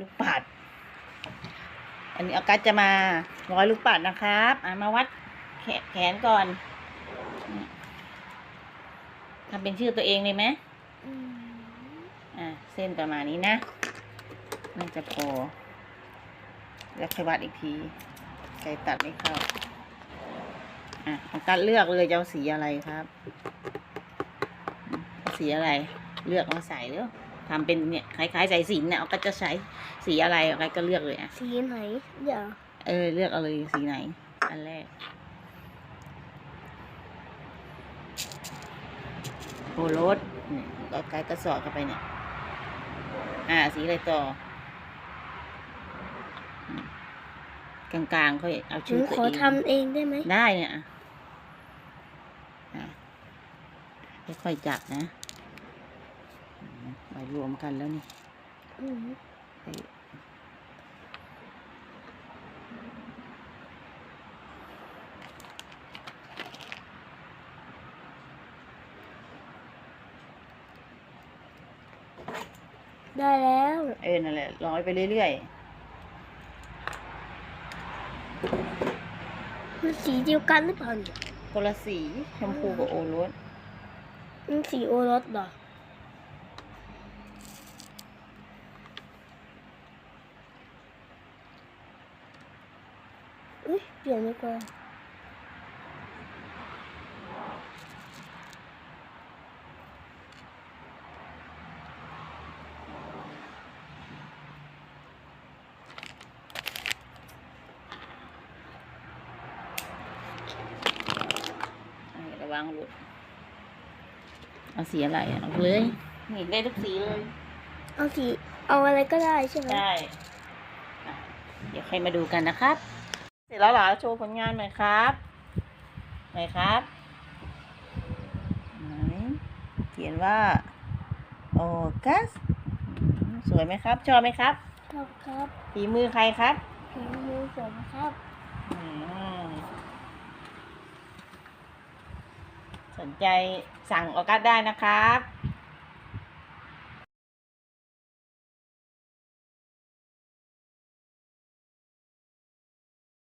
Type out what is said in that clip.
ลูกปัด อันนี้ออกัสจะมาร้อยลูกปัดนะครับอะมาวัดแขแขนก่อนทำเป็นชื่อตัวเองเลยไหมอะเส้นประมาณนี้นะน่าจะพอแล้วค่อยวัดอีกทีใส่ตัดไม่เข้าอะออกัสเลือกเลยจะเอาสีอะไรครับ สีอะไร เลือกมาใส่เร็ว ทำเป็นเนี่ยคล้ายๆใส่สินเนี่ยออกัสจะใช้สีอะไรออกัสก็เลือกเลยอะสีไหนเดี๋ยวเออเลือกเอาเลยสีไหน อันแรกโอรสเนี่ยก็ไกลก็สอดเข้าไปเนี่ย อ่าสีอะไรต่ออืมกลางๆค่อยเอาหนูชื่อตัวขอเองทำเองได้ไหมได้เนี่ยอะอะค่อยๆจับนะอืมไป รวมกันแล้วนี่อืมเอ้ยได้แล้ว เออนั่นแหละร้อยไปเรื่อยมันสีเดียวกันหรือเปล่าเนี่ยๆคนละสีชมพูกับโอรสมันสีโอรสเหรอ อุ้ยเปลี่ยนดีกว่าอะระวังหลุดเอาสีอะไรอะเอาเลยนี่ได้ทุกสีเลย เอาสีเอาอะไรก็ได้ใช่ไหมได้อะเดี๋ยวใครมาดูกันนะครับ เสร็จแล้วเหรอโชว์ผลงานหน่อยครับหน่อยครับไหนเขียนว่าโอกัสอืมสวยไหมครับ ชอบไหมครับชอบครับฝีมือใครครับฝีมือผมครับอืมสนใจสั่งออกัสได้นะครับ